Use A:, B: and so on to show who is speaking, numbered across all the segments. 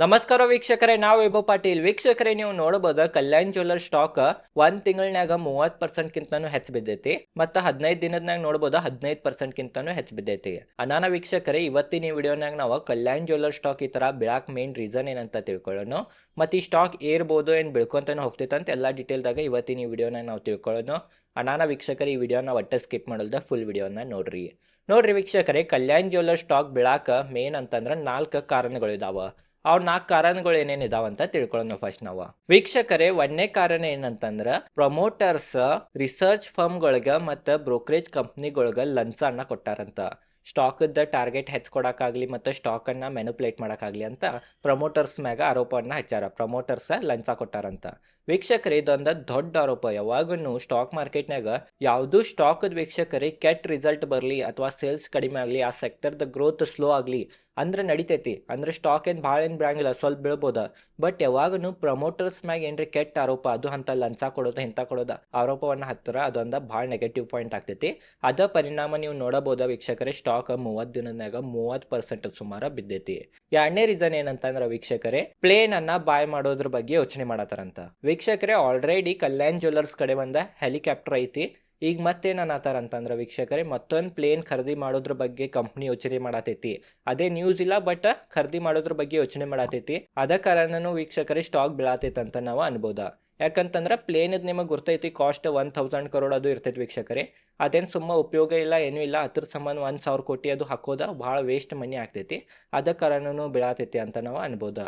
A: ನಮಸ್ಕಾರ ವೀಕ್ಷಕರೇ, ನಾವು ವೈಭವ್ ಪಾಟೀಲ್. ವೀಕ್ಷಕರೇ, ನೀವು ನೋಡಬಹುದು ಕಲ್ಯಾಣ್ ಜ್ಯುವೆಲ್ಲರ್ ಸ್ಟಾಕ್ ಒಂದ್ ತಿಂಗಳನ್ಯಾಗ ಮೂವತ್ ಪರ್ಸೆಂಟ್ ಕಿಂತಾನು ಹೆಚ್ಚು ಬಿದ್ದೈತಿ ಮತ್ತ ಹದಿನೈದು ದಿನದ್ನಾಗ ನೋಡಬಹುದು ಹದಿನೈದು ಪರ್ಸೆಂಟ್ ಕಿಂತಾನು ಹೆಚ್ಚು ಬಿದ್ದೈತಿ. ಅನಾನ ವೀಕ್ಷಕರೇ, ಇವತ್ತಿನ ಈ ವಿಡಿಯೋನಾಗ ನಾವು ಕಲ್ಯಾಣ್ ಜ್ಯುವೆಲ್ಲರ್ ಸ್ಟಾಕ್ ಈ ತರ ಬಿಳಾಕ್ ಮೇನ್ ರೀಸನ್ ಏನಂತ ತಿಳ್ಕೊಳ್ಳೋಣ ಮತ್ತೆ ಈ ಸ್ಟಾಕ್ ಏರ್ಬೋದು ಏನ್ ಬೆಳ್ಕೊಂತಾನೆ ಹೋಗ್ತೈತೆ ಅಂತ ಎಲ್ಲಾ ಡೀಟೇಲ್ದಾಗ ಇವತ್ತಿನ ಈ ವಿಡಿಯೋನಾಗ ನಾವು ತಿಳ್ಕೊಳ್ಳೋಣ ಅನಾನ ವೀಕ್ಷಕರ, ಈ ವಿಡಿಯೋನ ಒಟ್ಟೆ ಸ್ಕಿಪ್ ಮಾಡಲ್ದ ಫುಲ್ ವಿಡಿಯೋನ ನೋಡ್ರಿ. ನೋಡ್ರಿ ವೀಕ್ಷಕರೇ, ಕಲ್ಯಾಣ್ ಜ್ಯುವೆಲ್ಲರ್ ಸ್ಟಾಕ್ ಬಿಳಾಕ ಮೇನ್ ಅಂತಂದ್ರೆ ನಾಲ್ಕು ಕಾರಣಗಳಿದಾವ. ಅವ್ ನಾಲ್ಕು ಕಾರಣಗಳು ಏನೇನ್ ಇದಾವಂತ ತಿಳ್ಕೊಳ್ಳೋಣ ಫಸ್ಟ್ ನಾವು. ವೀಕ್ಷಕರೇ ಒಂದೇ ಕಾರಣ ಏನಂತಂದ್ರ ಪ್ರಮೋಟರ್ಸ್ ರಿಸರ್ಚ್ ಫರ್ಮ್ಗಳಿಗೆ ಮತ್ತು ಬ್ರೋಕರೇಜ್ ಕಂಪ್ನಿಗಳಿಗೆ ಲಂಚ ಅನ್ನ ಕೊಟ್ಟಾರಂತ ಸ್ಟಾಕದ ಟಾರ್ಗೆಟ್ ಹೆಚ್ಚಿಕೊಡಕ್ಕಾಗ್ಲಿ ಮತ್ತು ಸ್ಟಾಕನ್ನು ಮೆನುಪ್ಲೇಟ್ ಮಾಡೋಕ್ಕಾಗಲಿ ಅಂತ ಪ್ರಮೋಟರ್ಸ್ ಮ್ಯಾಗ ಆರೋಪವನ್ನು ಹಚ್ಚಾರ. ಪ್ರಮೋಟರ್ಸ್ ಲಂಚ ಕೊಟ್ಟಾರಂತ. ವೀಕ್ಷಕರೇ, ಇದೊಂದು ದೊಡ್ಡ ಆರೋಪ. ಯಾವಾಗೂ ಸ್ಟಾಕ್ ಮಾರ್ಕೆಟ್ನಾಗ ಯಾವುದು ಸ್ಟಾಕದ ವೀಕ್ಷಕರಿಗೆ ಕೆಟ್ಟ ರಿಸಲ್ಟ್ ಬರಲಿ ಅಥವಾ ಸೇಲ್ಸ್ ಕಡಿಮೆ ಆಗಲಿ, ಆ ಸೆಕ್ಟರ್ದ ಗ್ರೋತ್ ಸ್ಲೋ ಆಗಲಿ ಅಂದ್ರೆ ನಡಿತೈತಿ. ಅಂದ್ರೆ ಸ್ಟಾಕ್ ಏನು ಭಾಳ ಏನು ಬೀಳಂಗಿಲ್ಲ, ಸ್ವಲ್ಪ ಬೀಳ್ಬೋದ. ಬಟ್ ಯಾವಾಗನು ಪ್ರಮೋಟರ್ಸ್ ಮ್ಯಾಗ ಏನ್ರಿ ಕೆಟ್ಟ ಆರೋಪ, ಅದು ಅಂತ ಲಂಚ ಕೊಡೋದು ಇಂಥ ಕೊಡೋದು, ಆರೋಪವನ್ನ ಹತ್ತರ, ಅದೊಂದು ಭಾಳ ನೆಗೆಟಿವ್ ಪಾಯಿಂಟ್ ಆಗ್ತೈತಿ. ಅದ ಪರಿಣಾಮ ನೀವು ನೋಡಬಹುದ ವೀಕ್ಷಕರೇ ಸ್ಟಾಕ್ ಮೂವತ್ತು ದಿನದಾಗ ಮೂವತ್ತು ಪರ್ಸೆಂಟ್ ಸುಮಾರು ಬಿದ್ದೈತಿ. ಎರಡನೇ ರೀಸನ್ ಏನಂತಂದ್ರೆ ವೀಕ್ಷಕರೇ ಪ್ಲೇನ್ ಅನ್ನ ಬಾಯ್ ಮಾಡೋದ್ರ ಬಗ್ಗೆ ಯೋಚನೆ ಮಾಡತಾರಂತ. ವೀಕ್ಷಕರೇ ಆಲ್ರೆಡಿ ಕಲ್ಯಾಣ್ ಜ್ಯುವೆಲ್ಲರ್ಸ್ ಕಡೆ ಒಂದ ಹೆಲಿಕಾಪ್ಟರ್ ಐತಿ. ಈಗ ಮತ್ತೇನಾತಾರ ಅನ್ನತ್ತಾರ ಅಂತಂದ್ರೆ ವೀಕ್ಷಕರೇ, ಮತ್ತೊಂದು ಪ್ಲೇನ್ ಖರೀದಿ ಮಾಡೋದ್ರ ಬಗ್ಗೆ ಕಂಪ್ನಿ ಯೋಚನೆ ಮಾಡತೈತಿ. ಅದೇ ನ್ಯೂಸ್ ಇಲ್ಲ ಬಟ್ ಖರೀದಿ ಮಾಡೋದ್ರ ಬಗ್ಗೆ ಯೋಚನೆ ಮಾಡತೈತಿ. ಅದ ಕಾರಣನೂ ವೀಕ್ಷಕರೇ ಸ್ಟಾಕ್ ಬೀಳತೈತೆ ಅಂತ ನಾವು ಅನ್ಬೋದ. ಯಾಕಂತಂದ್ರೆ ಪ್ಲೇನದ್ ನಿಮಗೆ ಗೊತ್ತೈತಿ ಕಾಸ್ಟ್ ಒನ್ ಥೌಸಂಡ್ ಕರೋಡ್ ಅದು ಇರ್ತೈತಿ ವೀಕ್ಷಕರೇ. ಅದೇನು ಸುಮ್ಮ ಉಪಯೋಗ ಇಲ್ಲ, ಏನೂ ಇಲ್ಲ, ಅದ್ರ ಸಂಬಂಧ ಒಂದು ಸಾವಿರ ಕೋಟಿ ಅದು ಹಾಕೋದ ಭಾಳ ವೇಸ್ಟ್ ಮನಿ ಆಗ್ತೈತಿ. ಅದ ಕಾರಣನು ಬೀಳತೈತಿ ಅಂತ ನಾವು ಅನ್ಬೋದ.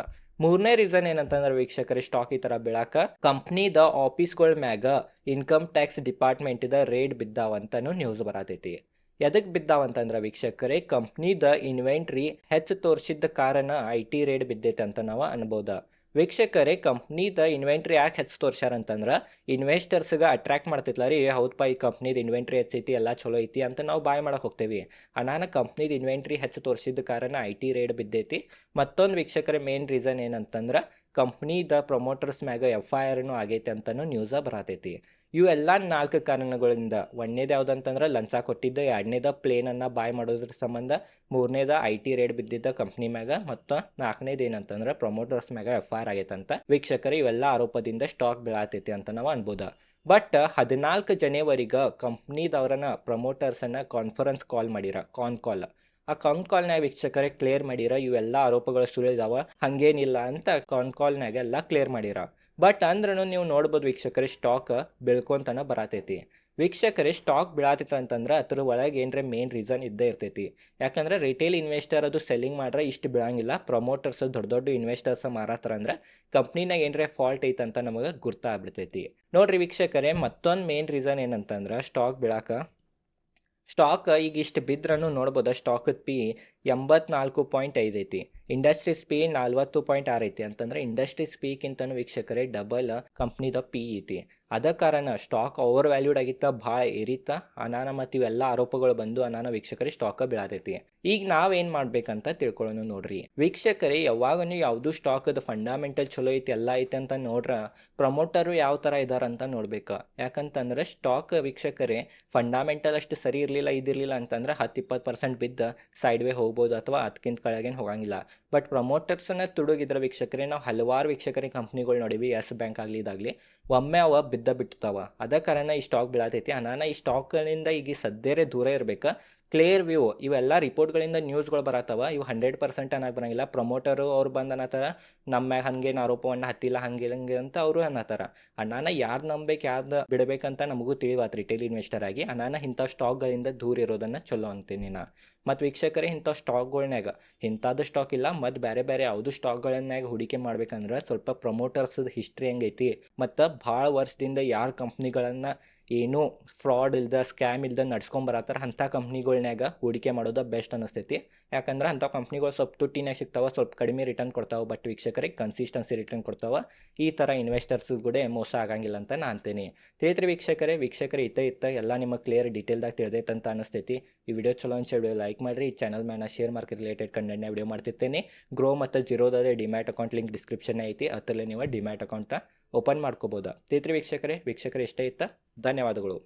A: ಮೂರನೇ ರೀಸನ್ ಏನಂತಂದ್ರೆ ವೀಕ್ಷಕರೇ ಸ್ಟಾಕ್ ಈ ಥರ ಬೀಳಾಕ ಕಂಪ್ನಿದ ಆಫೀಸ್ಗಳ ಮ್ಯಾಗ ಇನ್ಕಮ್ ಟ್ಯಾಕ್ಸ್ ಡಿಪಾರ್ಟ್ಮೆಂಟಿದ ರೇಡ್ ಬಿದ್ದಾವಂತನೂ ನ್ಯೂಸ್ ಬರತೈತಿ. ಎದಕ್ಕೆ ಬಿದ್ದಾವಂತಂದ್ರೆ ವೀಕ್ಷಕರೇ ಕಂಪ್ನಿದ ಇನ್ವೆಂಟ್ರಿ ಹೆಚ್ಚು ತೋರಿಸಿದ್ದ ಕಾರಣ ಐ ಟಿ ರೇಡ್ ಬಿದ್ದೈತೆ ಅಂತ ನಾವು ಅನ್ಬೋದ. ವೀಕ್ಷಕರೇ, ಕಂಪ್ನಿದ ಇನ್ವೆಂಟ್ರಿ ಯಾಕೆ ಹೆಚ್ಚು ತೋರ್ಸ್ಯಾರ ಅಂತಂದ್ರೆ ಇನ್ವೆಸ್ಟರ್ಸ್ಗೆ ಅಟ್ರಾಕ್ಟ್ ಮಾಡ್ತೈತಲ್ಲ ರೀ ಹೌದಪ್ಪ ಈ ಕಂಪ್ನಿದ ಇನ್ವೆಂಟ್ರಿ ಹೆಚ್ಚೈತಿ ಎಲ್ಲ ಚಲೋ ಐತಿ ಅಂತ ನಾವು ಬಾಯ್ ಮಾಡಕ್ಕೆ ಹೋಗ್ತೇವೆ. ಅನಾನ ಕಂಪ್ನಿದ ಇನ್ವೆಂಟ್ರಿ ಹೆಚ್ಚು ತೋರಿಸಿದ ಕಾರಣ ಐ ಟಿ ರೇಟ್ ಬಿದ್ದೈತಿ. ಮತ್ತೊಂದು ವೀಕ್ಷಕರೇ ಮೇನ್ ರೀಸನ್ ಏನಂತಂದ್ರೆ ಕಂಪ್ನಿದ ಪ್ರಮೋಟರ್ಸ್ ಮ್ಯಾಗ ಎಫ್ ಐ ಆರ್ನು ಆಗೈತೆ ಅಂತಲೂ ನ್ಯೂಸ ಬರತೈತಿ ಇವೆಲ್ಲ ನಾಲ್ಕು ಕಾರಣಗಳಿಂದ, ಒಂದನೇದು ಯಾವುದಂತಂದ್ರೆ ಲಂಚ ಕೊಟ್ಟಿದ್ದ, ಎರಡನೇದ ಪ್ಲೇನನ್ನು ಬಾಯ್ ಮಾಡೋದ್ರ ಸಂಬಂಧ, ಮೂರನೇದ ಐ ಟಿ ರೇಡ್ ಬಿದ್ದಿದ್ದ ಕಂಪ್ನಿ ಮ್ಯಾಗ, ಮತ್ತು ನಾಲ್ಕನೇದು ಏನಂತಂದ್ರೆ ಪ್ರಮೋಟರ್ಸ್ ಮ್ಯಾಗ ಎಫ್ ಐ ಆರ್ ಅಂತ ವೀಕ್ಷಕರು ಇವೆಲ್ಲ ಆರೋಪದಿಂದ ಸ್ಟಾಕ್ ಬೀಳತೈತಿ ಅಂತ ನಾವು ಅನ್ಬೋದು. ಬಟ್ ಹದಿನಾಲ್ಕು ಜನವರಿಗೆ ಕಂಪ್ನಿದವ್ರನ್ನ ಪ್ರಮೋಟರ್ಸನ್ನು ಕಾನ್ಫರೆನ್ಸ್ ಕಾಲ್ ಮಾಡಿರ ಕಾನ್ ಕಾಲ್ ಆ ಕಾನ್ ಕಾಲ್ನಾಗ ವೀಕ್ಷಕರೇ ಕ್ಲಿಯರ್ ಮಾಡಿರ ಇವೆಲ್ಲ ಆರೋಪಗಳು ಸುಳಿದಾವ ಹಂಗೇನಿಲ್ಲ ಅಂತ ಕಾನ್ ಕಾಲ್ನಾಗ ಎಲ್ಲ ಕ್ಲಿಯರ್ ಮಾಡಿರ. ಬಟ್ ಅಂದ್ರೂ ನೀವು ನೋಡ್ಬೋದು ವೀಕ್ಷಕರೇ ಸ್ಟಾಕ್ ಬೆಳ್ಕೊಂತನ ಬರತೈತಿ. ವೀಕ್ಷಕರೇ ಸ್ಟಾಕ್ ಬೀಳತೈತೆ ಅಂತಂದ್ರೆ ಅದ್ರ ಒಳಗೆ ಏನರ ಮೇನ್ ರೀಸನ್ ಇದ್ದೇ ಇರ್ತೈತಿ. ಯಾಕಂದ್ರೆ ರಿಟೇಲ್ ಇನ್ವೆಸ್ಟರ್ ಅದು ಸೆಲ್ಲಿಂಗ್ ಮಾಡ್ರೆ ಇಷ್ಟು ಬೀಳಂಗಿಲ್ಲ ಪ್ರಮೋಟರ್ಸ್ ದೊಡ್ಡ ದೊಡ್ಡ ಇನ್ವೆಸ್ಟರ್ಸ್ ಮಾರಾತಾರ ಅಂದ್ರೆ ಕಂಪ್ನಿನಾಗ ಏನರ ಫಾಲ್ಟ್ ಐತೆ ಅಂತ ನಮಗೆ ಗುರ್ತಾಗ್ಬಿಡ್ತೈತಿ. ನೋಡ್ರಿ ವೀಕ್ಷಕರೇ ಮತ್ತೊಂದು ಮೇನ್ ರೀಸನ್ ಏನಂತಂದ್ರೆ ಸ್ಟಾಕ್ ಬೀಳಾಕ ಸ್ಟಾಕ್ ಈಗ ಇಷ್ಟು ಬಿದ್ರೂ ನೋಡ್ಬೋದು? ಸ್ಟಾಕ್ ಪಿ ಎಂಬತ್ನಾಲ್ಕು ಪಾಯಿಂಟ್ ಐದು ಐತಿ. ಇಂಡಸ್ಟ್ರೀಸ್ ಪಿ ನಲ್ವತ್ತು ಪಾಯಿಂಟ್ ಆರು ಐತಿ. ಅಂತಂದ್ರೆ ಇಂಡಸ್ಟ್ರೀಸ್ ಪಿಗಿಂತನೂ ವೀಕ್ಷಕರೇ ಡಬಲ್ ಕಂಪ್ನಿದ ಪಿ ಐತಿ. ಅದ ಕಾರಣ ಸ್ಟಾಕ್ ಓವರ್ ವ್ಯಾಲ್ಯೂಡ್ ಆಗಿತ್ತ, ಭಾಳ ಏರಿತ ಅನಾನ ಮತ್ತು ಇವೆಲ್ಲ ಆರೋಪಗಳು ಬಂದು ಅನಾನ ವೀಕ್ಷಕರೇ ಸ್ಟಾಕ್ ಬೀಳತೈತಿ. ಈಗ ನಾವೇನು ಮಾಡ್ಬೇಕಂತ ತಿಳ್ಕೊಳ್ಳೋಣ ನೋಡ್ರಿ. ವೀಕ್ಷಕರೇ ಯಾವಾಗೂ ಯಾವುದು ಸ್ಟಾಕದ ಫಂಡಮೆಂಟಲ್ ಚಲೋ ಐತಿ, ಎಲ್ಲ ಐತಿ ಅಂತ ನೋಡ್ರ ಪ್ರಮೋಟರು ಯಾವ ಥರ ಇದಾರಂತ ನೋಡ್ಬೇಕು. ಯಾಕಂತಂದ್ರೆ ಸ್ಟಾಕ್ ವೀಕ್ಷಕರೇ ಫಂಡಮೆಂಟಲ್ ಅಷ್ಟು ಸರಿ ಇರಲಿಲ್ಲ, ಇದಿರಲಿಲ್ಲ ಅಂತಂದ್ರೆ ಹತ್ತು ಇಪ್ಪತ್ತು ಪರ್ಸೆಂಟ್ ಬಿದ್ದ ಸೈಡ್ ವೇ ಹೋಗ್ಬೋದು ಅಥವಾ ಅದಕ್ಕಿಂತ ಕೆಳಗೇನು ಹೋಗಂಗಿಲ್ಲ. ಬಟ್ ಪ್ರಮೋಟರ್ಸನ್ನ ತುಡುಗಿದ್ರ ವೀಕ್ಷಕರೇ, ನಾವು ಹಲವಾರು ವೀಕ್ಷಕರೇ ಕಂಪ್ನಿಗಳು ನೋಡಿವಿ ಎಸ್ ಬ್ಯಾಂಕ್ ಆಗಲಿ ಇದಾಗಲಿ. ಒಮ್ಮೆ ಅವ ಬಿದ್ದ ಬಿಡ್ತಾವ ಅದ ಕಾರಣ ಈ ಸ್ಟಾಕ್ ಬೀಳತೈತಿ. ಅನಾನ ಈ ಸ್ಟಾಕ್ಗಳಿಂದ ಈಗ ಸದ್ಯರೇ ದೂರ ಇರ್ಬೇಕು. ಕ್ಲಿಯರ್ ವ್ಯೂ ಇವೆಲ್ಲ ರಿಪೋರ್ಟ್ಗಳಿಂದ ನ್ಯೂಸ್ಗಳು ಬರತ್ತವ, ಇವು ಹಂಡ್ರೆಡ್ ಪರ್ಸೆಂಟ್ ಅನ್ನಕ್ಕೆ ಬರೋಂಗಿಲ್ಲ. ಪ್ರಮೋಟರು ಅವ್ರು ಬಂದು ಅನ್ನತ್ತಾರ ನಮ್ಮ ಮ್ಯಾಗ ಹಂಗೇನು ಆರೋಪವನ್ನು ಹತ್ತಿಲ್ಲ ಹಂಗೆ ಹಂಗೆ ಅಂತ ಅವರು ಅನ್ನತ್ತಾರ. ಅಣ್ಣನ ಯಾರು ನಂಬಬೇಕು ಯಾರ್ದು ಬಿಡಬೇಕಂತ ನಮಗೂ ತಿಳಿವಾತ್ ರಿಟೇಲ್ ಇನ್ವೆಸ್ಟರ್ ಆಗಿ. ಅಣ್ಣಾನ ಇಂಥ ಸ್ಟಾಕ್ಗಳಿಂದ ದೂರ ಇರೋದನ್ನು ಚಲೋ ಅಂತೀನಿ ನಾ. ಮತ್ತು ವೀಕ್ಷಕರೇ, ಇಂಥ ಸ್ಟಾಕ್ಗಳ್ನಾಗ ಇಂಥದ್ದು ಸ್ಟಾಕ್ ಇಲ್ಲ, ಮತ್ತು ಬೇರೆ ಬೇರೆ ಯಾವುದು ಸ್ಟಾಕ್ಗಳನ್ನಾಗ ಹೂಡಿಕೆ ಮಾಡ್ಬೇಕಂದ್ರೆ ಸ್ವಲ್ಪ ಪ್ರೊಮೋಟರ್ಸ್ ಹಿಸ್ಟ್ರಿ ಹೆಂಗೈತಿ. ಮತ್ತು ಭಾಳ ವರ್ಷದಿಂದ ಯಾರು ಕಂಪ್ನಿಗಳನ್ನು ಏನೂ ಫ್ರಾಡ್ ಇಲ್ದ, ಸ್ಕ್ಯಾಮ್ ಇಲ್ದ ನಡ್ಸ್ಕೊಂಬರತ್ತಾರ ಅಂಥ ಕಂಪ್ನಿಗಳ್ನಾಗ ಹೂಡಿಕೆ ಮಾಡೋದು ಬೆಸ್ಟ್ ಅನಿಸ್ತೈತಿ. ಯಾಕಂದ್ರೆ ಅಂಥ ಕಂಪ್ನಿಗಳು ಸ್ವಲ್ಪ ತುಟ್ಟಿನಾಗ ಸಿಗ್ತಾವ, ಸ್ವಲ್ಪ ಕಡಿಮೆ ರಿಟರ್ನ್ ಕೊಡ್ತಾವೆ, ಬಟ್ ವೀಕ್ಷಕರಿಗೆ ಕನ್ಸಿಸ್ಟೆನ್ಸಿ ರಿಟರ್ನ್ ಕೊಡ್ತಾವೆ. ಈ ಥರ ಇನ್ವೆಸ್ಟರ್ಸ್ ಕೂಡ ಮೋಸ ಆಗಂಗಿಲ್ಲ ಅಂತ ನಾನು ಅಂತೀನಿ. ತಿಳಿತ್ರಿ ವೀಕ್ಷಕರೇ ವೀಕ್ಷಕರೇ, ಇತ್ತ ಇತ್ತ ಎಲ್ಲ ನಿಮಗೆ ಕ್ಲಿಯರ್ ಡೀಟೇಲ್ದಾಗ ತಿಳಿದೈತೆ ಅಂತ ಅನಿಸ್ತೈತಿ. ಈ ವಿಡಿಯೋ ಚಲೋ ಅನ್ಸಿ ವಿಡಿಯೋ ಲೈಕ್ ಮಾಡಿರಿ, ಈ ಚಾನಲ್ ಮೇಲೆ ಶೇರ್ ಮಾರ್ಕೆಟ್ ರಿಲೇಟೆಡ್ ಕಂಟೆಂಟ್ನ ವಿಡಿಯೋ ಮಾಡ್ತಿರ್ತೇನೆ. ಗ್ರೋ ಮತ್ತು ಜಿರೋದಾದ ಡಿಮ್ಯಾಟ್ ಅಕೌಂಟ್ ಲಿಂಕ್ ಡಿಸ್ಕ್ರಿಪ್ಷನ್ ಐತಿ, ಅದರಲ್ಲೇ ನೀವು ಡಿಮ್ಯಾಟ್ ಅಕೌಂಟ ಓಪನ್ ಮಾಡ್ಕೋಬೋದಾ. ತೇತ್ರಿ ವೀಕ್ಷಕರೇ ವೀಕ್ಷಕರೇ ಇಷ್ಟ ಇತ್ತ? ಧನ್ಯವಾದಗಳು.